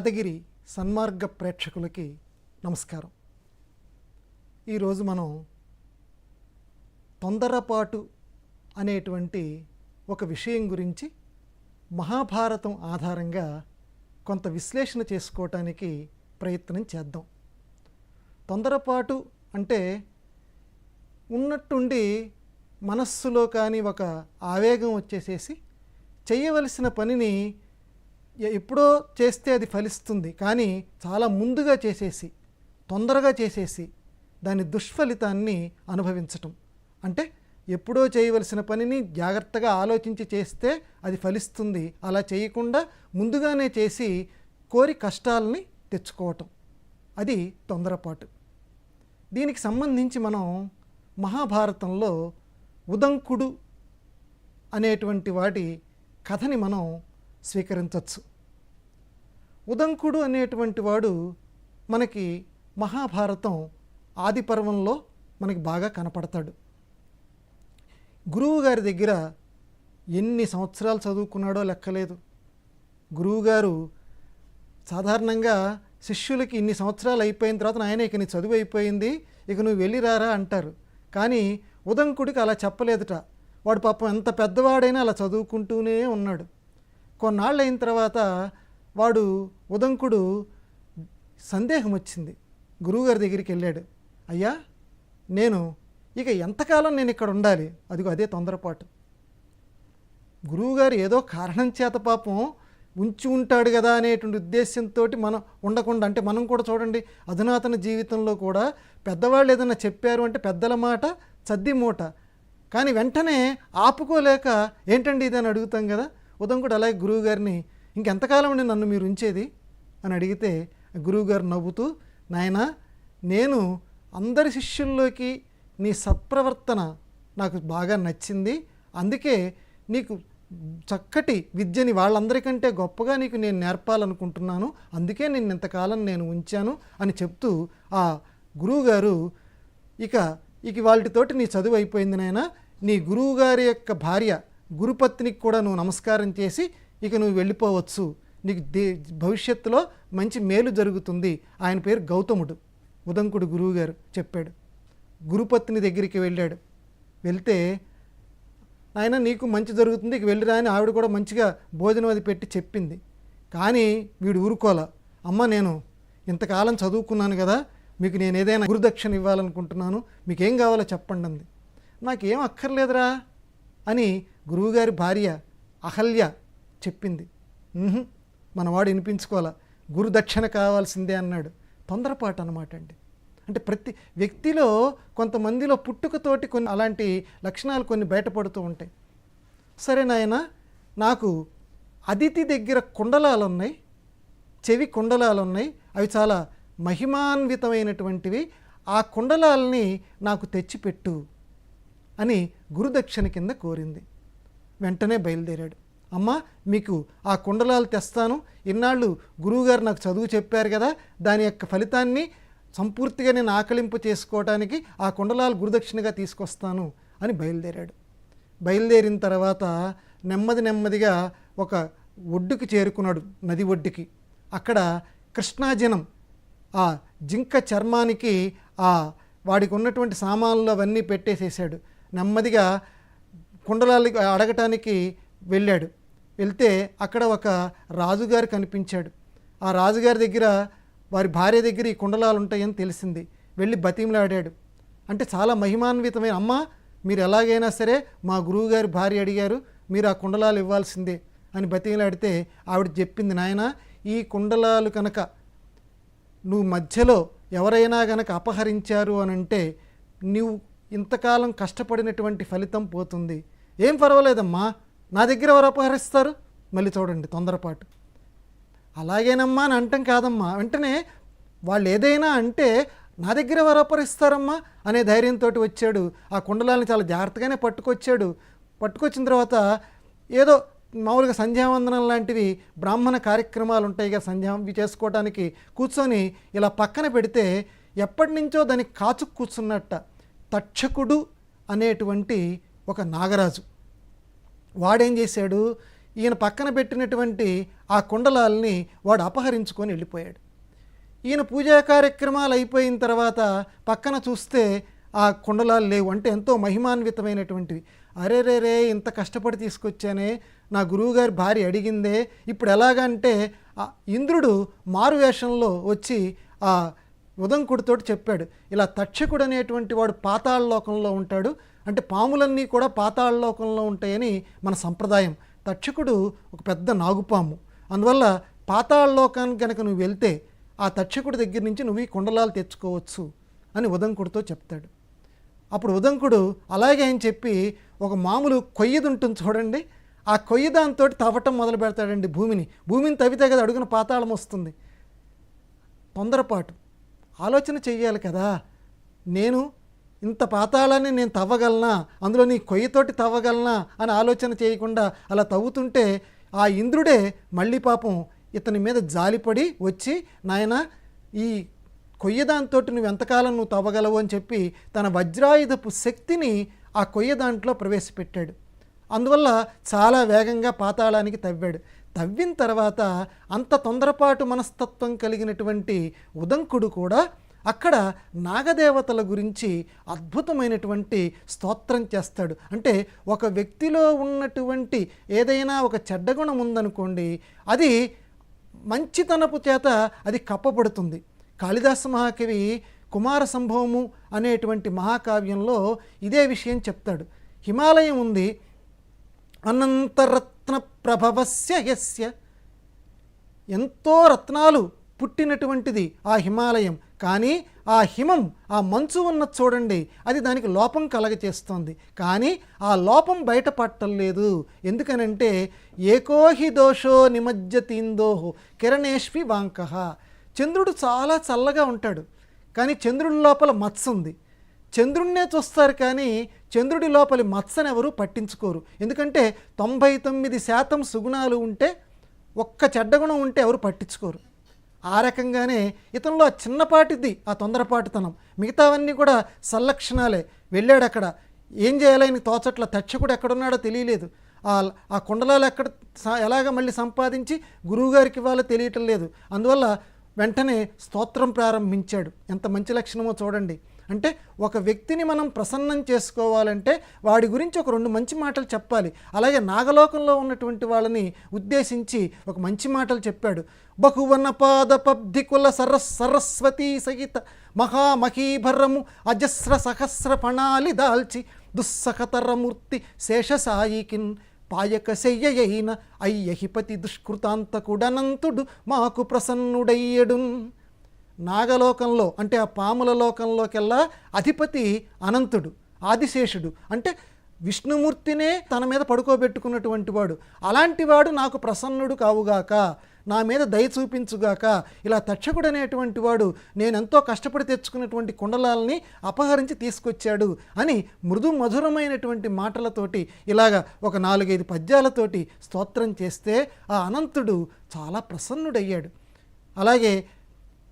యాదగిరి సన్మార్గ ప్రేక్షకులకి నమస్కారం. ఈరోజు మనం తొందరపాటు అనేటువంటి ఒక విషయం గురించి మహాభారతం ఆధారంగా కొంత విశ్లేషణ చేసుకోవటానికి ప్రయత్నం చేద్దాం. తొందరపాటు అంటే ఉన్నట్టుండి మనస్సులో కానీ ఒక ఆవేగం వచ్చేసేసి చేయవలసిన పనిని ఎప్పుడో చేస్తే అది ఫలిస్తుంది. కానీ చాలా ముందుగా చేసేసి తొందరగా చేసేసి దాని దుష్ఫలితాన్ని అనుభవించటం. అంటే ఎప్పుడో చేయవలసిన పనిని జాగ్రత్తగా ఆలోచించి చేస్తే అది ఫలిస్తుంది. అలా చేయకుండా ముందుగానే చేసి కోరి కష్టాలని తెచ్చుకోవటం. అది తొందరపాటు. దీనికి సంబంధించి మనం మహాభారతంలో ఉదంకుడు అనేటువంటి వాటి కథని మనం స్వీకరించవచ్చు ఉదంకుడు అనేటువంటి వాడు మనకి మహాభారతం ఆది పర్వంలో మనకి బాగా కనపడతాడు. గురువు గారి దగ్గర ఎన్ని సంవత్సరాలు చదువుకున్నాడో లెక్కలేదు. గురువుగారు సాధారణంగా శిష్యులకి ఇన్ని సంవత్సరాలు అయిపోయిన తర్వాత ఆయన ఇక నీ చదువు అయిపోయింది ఇక నువ్వు వెళ్ళిరారా అంటారు. కానీ ఉదంకుడికి అలా చెప్పలేదుట. వాడు పాపం ఎంత పెద్దవాడైనా అలా చదువుకుంటూనే ఉన్నాడు. కొన్నాళ్ళు అయిన తర్వాత వాడు ఉదంకుడు సందేహం వచ్చింది. గురువుగారి దగ్గరికి వెళ్ళాడు. అయ్యా నేను ఇక ఎంతకాలం నేను ఇక్కడ ఉండాలి? అదిగో అదే తొందరపాటు. గురువుగారు ఏదో కారణం చేత పాపం ఉంచి ఉంటాడు కదా అనేటువంటి ఉద్దేశంతో మనం ఉండకుండా అంటే మనం కూడా చూడండి అధునాతన జీవితంలో కూడా పెద్దవాళ్ళు ఏదైనా చెప్పారు అంటే పెద్దల మాట చద్ది మూట. కానీ వెంటనే ఆపుకోలేక ఏంటండి ఇది? అని అడుగుతాం కదా. ఉదయం కూడా అలాగే గురువుగారిని ఇంకెంతకాలం అండి నన్ను మీరు ఉంచేది? అని అడిగితే గురువుగారు నవ్వుతూ నాయనా నేను అందరి శిష్యుల్లోకి నీ సత్ప్రవర్తన నాకు బాగా నచ్చింది. అందుకే నీకు చక్కటి విద్యని వాళ్ళందరికంటే గొప్పగా నీకు నేను నేర్పాలనుకుంటున్నాను. అందుకే నేను ఇంతకాలం నేను ఉంచాను అని చెప్తూ ఆ గురువుగారు ఇక ఇక వాళ్ళతోటి నీ చదువు అయిపోయింది నాయన. నీ గురువుగారి యొక్క భార్య గురుపత్నికి కూడా నువ్వు నమస్కారం చేసి ఇక నువ్వు వెళ్ళిపోవచ్చు. నీకు దే భవిష్యత్తులో మంచి మేలు జరుగుతుంది. ఆయన పేరు గౌతముడు. ఉదంకుడు గురువుగారు చెప్పాడు. గురుపత్ని దగ్గరికి వెళ్ళాడు. వెళ్తే ఆయన నీకు మంచి జరుగుతుంది. ఇక వెళ్ళిరా అని ఆవిడ కూడా మంచిగా భోజనం అది పెట్టి చెప్పింది. కానీ వీడు ఊరుకోల. అమ్మ నేను ఇంతకాలం చదువుకున్నాను కదా. మీకు నేను ఏదైనా గురుదక్షిణ ఇవ్వాలనుకుంటున్నాను. మీకు ఏం కావాలో చెప్పండి అంది. నాకేం అక్కర్లేదురా అని గురువుగారి భార్య అహల్య చెప్పింది. మనవాడు వినిపించుకోవాలా? గురుదక్షిణ కావాల్సిందే అన్నాడు. తొందరపాటు అనమాట అండి. అంటే ప్రతి వ్యక్తిలో కొంతమందిలో పుట్టుకతోటి కొన్ని అలాంటి లక్షణాలు కొన్ని బయటపడుతూ ఉంటాయి. సరే నాయన నాకు అదితి దగ్గర కుండలాలు ఉన్నాయి చెవి కుండలాలు ఉన్నాయి అవి చాలా మహిమాన్వితమైనటువంటివి. ఆ కుండలాలని నాకు తెచ్చిపెట్టు అని గురుదక్షిణ కింద కోరింది. వెంటనే బయలుదేరాడు. అమ్మ మీకు ఆ కుండలాలు తెస్తాను. ఇన్నాళ్ళు గురువుగారు నాకు చదువు చెప్పారు కదా దాని యొక్క ఫలితాన్ని సంపూర్తిగా నేను ఆకలింపు చేసుకోవటానికి ఆ కుండలాలు గురుదక్షిణగా తీసుకొస్తాను అని బయలుదేరాడు. బయలుదేరిన తర్వాత నెమ్మది నెమ్మదిగా ఒక ఒడ్డుకి చేరుకున్నాడు నది ఒడ్డుకి. అక్కడ కృష్ణాజనం ఆ జింక చర్మానికి ఆ వాడికి ఉన్నటువంటి సామాన్లు అవన్నీ పెట్టేసేసాడు నెమ్మదిగా కుండలాలు అడగటానికి వెళ్ళాడు. వెళ్తే అక్కడ ఒక రాజుగారు కనిపించాడు. ఆ రాజుగారి దగ్గర వారి భార్య దగ్గర ఈ కుండలాలు ఉంటాయని తెలిసింది. వెళ్ళి బతిమలాడాడు. అంటే చాలా మహిమాన్వితమైన అమ్మ మీరు ఎలాగైనా సరే మా గురువుగారి భార్య అడిగారు మీరు ఆ కుండలాలు ఇవ్వాల్సిందే అని బతిమలాడితే ఆవిడ చెప్పింది నాయన ఈ కుండలాలు కనుక నువ్వు మధ్యలో ఎవరైనా గనక అపహరించారు అని అంటే నువ్వు ఇంతకాలం కష్టపడినటువంటి ఫలితం పోతుంది. ఏం పర్వాలేదమ్మా నా దగ్గర ఎవరు అపహరిస్తారు? మళ్ళీ చూడండి తొందరపాటు. అలాగేనమ్మా అని అంటాం కాదమ్మా. వెంటనే వాళ్ళు ఏదైనా అంటే నా దగ్గర ఎవరు అపహరిస్తారమ్మా? అనే ధైర్యంతో వచ్చాడు. ఆ కుండలాన్ని చాలా జాగ్రత్తగానే పట్టుకొచ్చాడు. పట్టుకొచ్చిన తర్వాత ఏదో మామూలుగా సంధ్యావందనం లాంటివి బ్రాహ్మణ కార్యక్రమాలు ఉంటాయి కదా సంధ్యా చేసుకోవడానికి కూర్చొని ఇలా పక్కన పెడితే ఎప్పటి నుంచో దానికి కాచు కూర్చున్నట్ట. తక్షకుడు అనేటువంటి ఒక నాగరాజు. వాడేం చేశాడు? ఈయన పక్కన పెట్టినటువంటి ఆ కుండలాల్ని వాడు అపహరించుకొని వెళ్ళిపోయాడు. ఈయన పూజా కార్యక్రమాలు అయిపోయిన తర్వాత పక్కన చూస్తే ఆ కుండలాలు లేవు. అంటే ఎంతో మహిమాన్వితమైనటువంటివి. అరే రే రే ఇంత కష్టపడి తీసుకొచ్చానే నా గురువుగారి భార్య అడిగిందే ఇప్పుడు ఎలాగంటే ఇంద్రుడు మారువేషంలో వచ్చి ఆ ఉదంకుడితోటి చెప్పాడు. ఇలా తక్షకుడు అనేటువంటి వాడు పాతాళ లోకంలో ఉంటాడు. అంటే పాములన్నీ కూడా పాతాళ లోకంలో ఉంటాయని మన సంప్రదాయం. తక్షకుడు ఒక పెద్ద నాగుపాము. అందువల్ల పాతాళ లోకానికి కనుక నువ్వు వెళ్తే ఆ తక్షకుడి దగ్గర నుంచి నువ్వు ఈ కుండలాలు తెచ్చుకోవచ్చు అని ఉదంకుడితో చెప్తాడు. అప్పుడు ఉదంకుడు అలాగే అని చెప్పి ఒక మామూలు కొయ్యది ఉంటుంది చూడండి. ఆ కొయ్య దాంతో తవ్వటం మొదలు పెడతాడండి భూమిని. భూమిని తవ్వితే కదా అడుగున పాతాళం వస్తుంది. తొందరపాటు. ఆలోచన చెయ్యాలి కదా. నేను ఇంత పాతాళాన్ని నేను తవ్వగలనా? అందులో నీ కొయ్యతోటి తవ్వగలనా? అని ఆలోచన చేయకుండా అలా తవ్వుతుంటే ఆ ఇంద్రుడే మళ్ళీ పాపం ఇతని మీద జాలిపడి వచ్చి నాయన ఈ కొయ్యదాంతో నువ్వు ఎంతకాలం నువ్వు తవ్వగలవు? అని చెప్పి తన వజ్రాయుధపు శక్తిని ఆ కొయ్య దాంట్లో ప్రవేశపెట్టాడు. అందువల్ల చాలా వేగంగా పాతాళానికి తవ్వాడు. తవ్విన తర్వాత అంత తొందరపాటు మనస్తత్వం కలిగినటువంటి ఉదంకుడు కూడా అక్కడ నాగదేవతల గురించి అద్భుతమైనటువంటి స్తోత్రం చేస్తాడు. అంటే ఒక వ్యక్తిలో ఉన్నటువంటి ఏదైనా ఒక చెడ్డ గుణం ఉందనుకోండి అది మంచితనపు చేత అది కప్పబడుతుంది. కాళిదాస మహాకవి కుమార సంభవము అనేటువంటి మహాకావ్యంలో ఇదే విషయం చెప్తాడు. హిమాలయం ఉంది. అనంతరత్న ప్రభవస్య యస్య. ఎంతో రత్నాలు పుట్టినటువంటిది ఆ హిమాలయం. కానీ ఆ హిమం ఆ మంచు ఉన్న చూడండి అది దానికి లోపం కలగచేస్తోంది. కానీ ఆ లోపం బయటపడటం లేదు ఎందుకనంటే ఏకోహి దోషో నిమజ్జతీందోహో కిరణేష్వి వాంకః. చంద్రుడు చాలా చల్లగా ఉంటాడు కానీ చంద్రుడి లోపల మత్స ఉంది. చంద్రుడినే చూస్తారు కానీ చంద్రుడి లోపలి మత్సను ఎవరు పట్టించుకోరు. ఎందుకంటే తొంభై తొమ్మిది శాతం సుగుణాలు ఉంటే ఒక్క చెడ్డగుణం ఉంటే ఎవరు పట్టించుకోరు. ఆ రకంగానే ఇతనిలో చిన్నపాటిది ఆ తొందరపాటుతనం. మిగతావన్నీ కూడా సల్లక్షణాలే వెళ్ళాడు అక్కడ ఏం చేయాలని తోచట్ల తక్షకుడు ఎక్కడున్నాడో తెలియలేదు. ఆ ఆ కుండలాలు ఎక్కడ ఎలాగ మళ్ళీ సంపాదించి గురువుగారికి ఇవ్వాలో తెలియటం లేదు. అందువల్ల వెంటనే స్తోత్రం ప్రారంభించాడు. ఎంత మంచి లక్షణమో చూడండి. అంటే ఒక వ్యక్తిని మనం ప్రసన్నం చేసుకోవాలంటే వాడి గురించి ఒక రెండు మంచి మాటలు చెప్పాలి. అలాగే నాగలోకంలో ఉన్నటువంటి వాళ్ళని ఉద్దేశించి ఒక మంచి మాటలు చెప్పాడు. బహువన పాద పబ్ధికుల సరస్ సరస్వతీ సహిత మహామహీభరము అజస్ర సహస్ర పణాలి దాల్చి దుస్సహతరమూర్తి శేషసాయికిన్ పాయక శయ్యయైన అయ్యహిపతి దుష్కృతాంతకుడనంతుడు మాకు ప్రసన్నుడయ్యడున్. నాగలోకంలో అంటే ఆ పాముల లోకంలోకెల్లా అధిపతి అనంతుడు ఆదిశేషుడు. అంటే విష్ణుమూర్తినే తన మీద పడుకోబెట్టుకున్నటువంటి వాడు. అలాంటి వాడు నాకు ప్రసన్నుడు కావుగాక నా మీద దయ చూపించుగాక ఇలా తక్షకుడు అనేటువంటి వాడు నేనెంతో కష్టపడి తెచ్చుకున్నటువంటి కుండలాలని అపహరించి తీసుకొచ్చాడు అని మృదు మధురమైనటువంటి మాటలతోటి ఇలాగ ఒక నాలుగైదు పద్యాలతోటి స్తోత్రం చేస్తే ఆ అనంతుడు చాలా ప్రసన్నుడయ్యాడు. అలాగే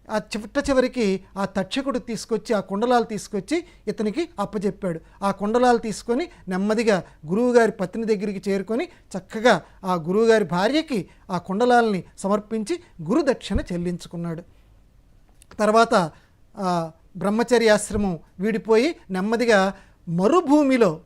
ఆ చిట్ట చివరికి ఆ తక్షకుడు తీసుకొచ్చి ఆ కుండలాలు తీసుకొచ్చి ఇతనికి అప్పచెప్పాడు ఆ కుండలాలు తీసుకొని నెమ్మదిగా గురువుగారి పత్ని దగ్గరికి చేరుకొని చక్కగా ఆ గురువుగారి భార్యకి ఆ కుండలాల్ని సమర్పించి గురుదక్షిణ చెల్లించుకున్నాడు. తర్వాత బ్రహ్మచర్యాశ్రమం వీడిపోయి నెమ్మదిగా మరుభూమిలో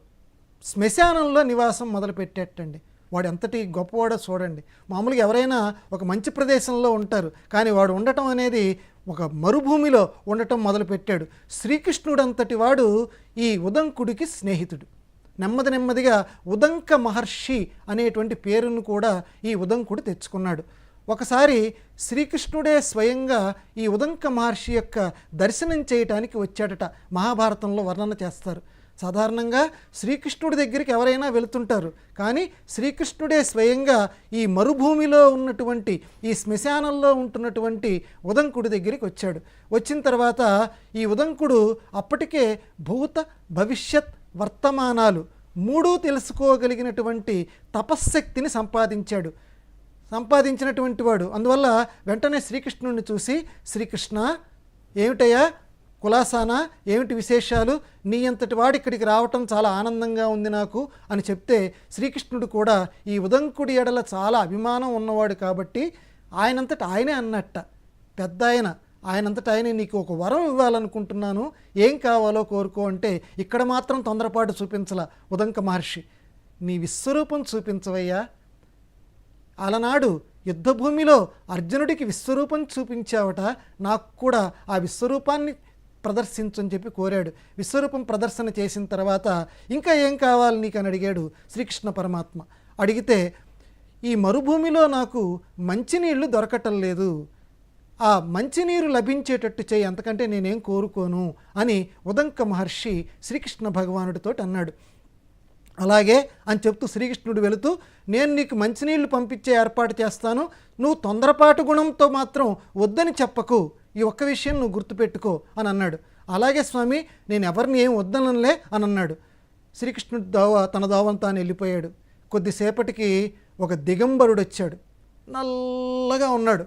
శ్మశానంలో నివాసం మొదలుపెట్టేటండి. వాడు ఎంతటి గొప్పవాడో చూడండి. మామూలుగా ఎవరైనా ఒక మంచి ప్రదేశంలో ఉంటారు కానీ వాడు ఉండటం అనేది ఒక మరుభూమిలో ఉండటం మొదలుపెట్టాడు. శ్రీకృష్ణుడంతటి వాడు ఈ ఉదంకుడికి స్నేహితుడు. నెమ్మది నెమ్మదిగా ఉదంక మహర్షి అనేటువంటి పేరును కూడా ఈ ఉదంకుడు తెచ్చుకున్నాడు. ఒకసారి శ్రీకృష్ణుడే స్వయంగా ఈ ఉదంక మహర్షి యొక్క దర్శనం చేయటానికి వచ్చాడట. మహాభారతంలో వర్ణన చేస్తారు. సాధారణంగా శ్రీకృష్ణుడి దగ్గరికి ఎవరైనా వెళుతుంటారు. కానీ శ్రీకృష్ణుడే స్వయంగా ఈ మరుభూమిలో ఉన్నటువంటి ఈ శ్మశానంలో ఉంటున్నటువంటి ఉదంకుడి దగ్గరికి వచ్చాడు. వచ్చిన తర్వాత ఈ ఉదంకుడు అప్పటికే భూత భవిష్యత్ వర్తమానాలు మూడూ తెలుసుకోగలిగినటువంటి తపశ్శక్తిని సంపాదించాడు. సంపాదించినటువంటి వాడు. అందువల్ల వెంటనే శ్రీకృష్ణుడిని చూసి శ్రీకృష్ణ ఏమిటయ్యా? కులాసానా ఏమిటి విశేషాలు? నీ అంతటి వాడు ఇక్కడికి రావటం చాలా ఆనందంగా ఉంది నాకు అని చెప్తే శ్రీకృష్ణుడు కూడా ఈ ఉదంకుడి ఎడల చాలా అభిమానం ఉన్నవాడు కాబట్టి ఆయనంతట ఆయనే అన్నట్ట. పెద్ద ఆయన ఆయనంతట ఆయనే నీకు ఒక వరం ఇవ్వాలనుకుంటున్నాను. ఏం కావాలో కోరుకో అంటే ఇక్కడ మాత్రం తొందరపాటు చూపించల ఉదంక మహర్షి. నీ విశ్వరూపం చూపించవయ్యా. అలనాడు యుద్ధభూమిలో అర్జునుడికి విశ్వరూపం చూపించావట. నాకు కూడా ఆ విశ్వరూపాన్ని ప్రదర్శించని చెప్పి కోరాడు. విశ్వరూపం ప్రదర్శన చేసిన తర్వాత ఇంకా ఏం కావాలి నీకు అని అడిగాడు శ్రీకృష్ణ పరమాత్మ. అడిగితే ఈ మరుభూమిలో నాకు మంచినీళ్ళు దొరకటం లేదు. ఆ మంచినీరు లభించేటట్టు చేయి అంతకంటే నేనేం కోరుకోను అని ఉదంక మహర్షి శ్రీకృష్ణ భగవానుడితో అన్నాడు. అలాగే అని చెప్తూ శ్రీకృష్ణుడు వెళుతూ నేను నీకు మంచినీళ్ళు పంపించే ఏర్పాటు చేస్తాను. నువ్వు తొందరపాటు గుణంతో మాత్రం వద్దని చెప్పకు. ఈ ఒక్క విషయం నువ్వు గుర్తుపెట్టుకో అని అన్నాడు. అలాగే స్వామి నేను ఎవరిని ఏం వద్దనలే అని అన్నాడు. శ్రీకృష్ణుడు దోవ తన దోవం తాను వెళ్ళిపోయాడు. కొద్దిసేపటికి ఒక దిగంబరుడు వచ్చాడు. నల్లగా ఉన్నాడు.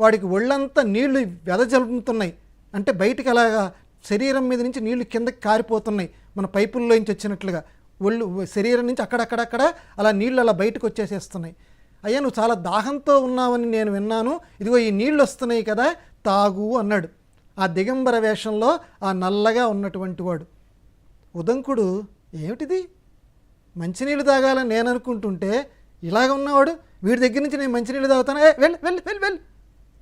వాడికి ఒళ్ళంతా నీళ్ళు వెదజల్పుతున్నాయి అంటే బయటికి అలాగా శరీరం మీద నుంచి నీళ్ళు కిందకి కారిపోతున్నాయి. మన పైపుల్లోంచి వచ్చినట్లుగా. ఒళ్ళు శరీరం నుంచి అక్కడక్కడక్కడ అలా నీళ్ళు అలా బయటకు వచ్చేసేస్తున్నాయి. అయ్యా నువ్వు చాలా దాహంతో ఉన్నావని నేను విన్నాను. ఇదిగో ఈ నీళ్ళు వస్తున్నాయి కదా. తాగు అన్నాడు. ఆ దిగంబర వేషంలో ఆ నల్లగా ఉన్నటువంటి వాడు. ఉదంకుడు ఏమిటిది? మంచినీళ్ళు తాగాలని నేను అనుకుంటుంటే ఇలాగ ఉన్నవాడు వీడి దగ్గర నుంచి నేను మంచినీళ్ళు తాగుతాను? ఏ వెళ్ళి వెళ్ళి వెళ్ళి వెళ్ళి.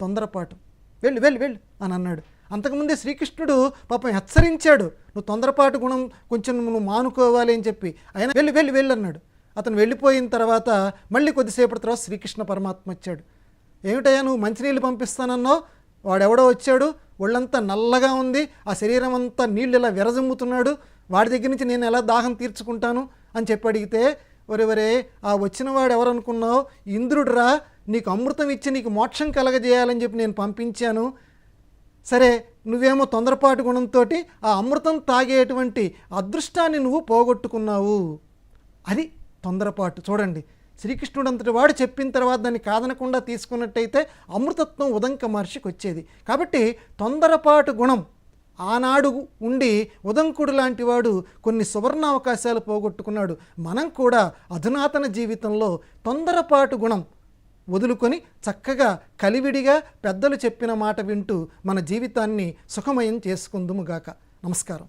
తొందరపాటు. వెళ్ళి వెళ్ళి వెళ్ళి. అని అన్నాడు. అంతకుముందే శ్రీకృష్ణుడు పాపం హెచ్చరించాడు. నువ్వు తొందరపాటు గుణం కొంచెం నువ్వు మానుకోవాలి అని చెప్పి. ఆయన వెళ్ళి వెళ్ళి వెళ్ళి అన్నాడు. అతను వెళ్ళిపోయిన తర్వాత మళ్ళీ కొద్దిసేపటి తర్వాత శ్రీకృష్ణ పరమాత్మ వచ్చాడు. ఏమిటయ్యా నువ్వు మంచినీళ్ళు పంపిస్తానన్నావు? వాడెవడో వచ్చాడు ఒళ్ళంతా నల్లగా ఉంది ఆ శరీరం అంతా నీళ్ళు ఇలా విరజమ్ముతున్నాడు వాడి దగ్గర నుంచి నేను ఎలా దాహం తీర్చుకుంటాను అని చెప్పి అడిగితే ఒరే ఒరే ఆ వచ్చిన వాడు ఎవరనుకున్నావు? ఇంద్రుడురా నీకు అమృతం ఇచ్చి నీకు మోక్షం కలగజేయాలని చెప్పి నేను పంపించాను. సరే నువ్వేమో తొందరపాటు గుణంతో ఆ అమృతం తాగేటువంటి అదృష్టాన్ని నువ్వు పోగొట్టుకున్నావు. అది తొందరపాటు. చూడండి శ్రీకృష్ణుడు అంతటి వాడు చెప్పిన తర్వాత దాన్ని కాదనకుండా తీసుకున్నట్టయితే అమృతత్వం ఉదంక మహర్షికి వచ్చేది. కాబట్టి తొందరపాటు గుణం ఆనాడు ఉండి ఉదంకుడు లాంటి వాడు కొన్ని సువర్ణ అవకాశాలు పోగొట్టుకున్నాడు. మనం కూడా అధునాతన జీవితంలో తొందరపాటు గుణం వదులుకొని చక్కగా కలివిడిగా పెద్దలు చెప్పిన మాట వింటూ మన జీవితాన్ని సుఖమయం చేసుకుందుముగాక నమస్కారం.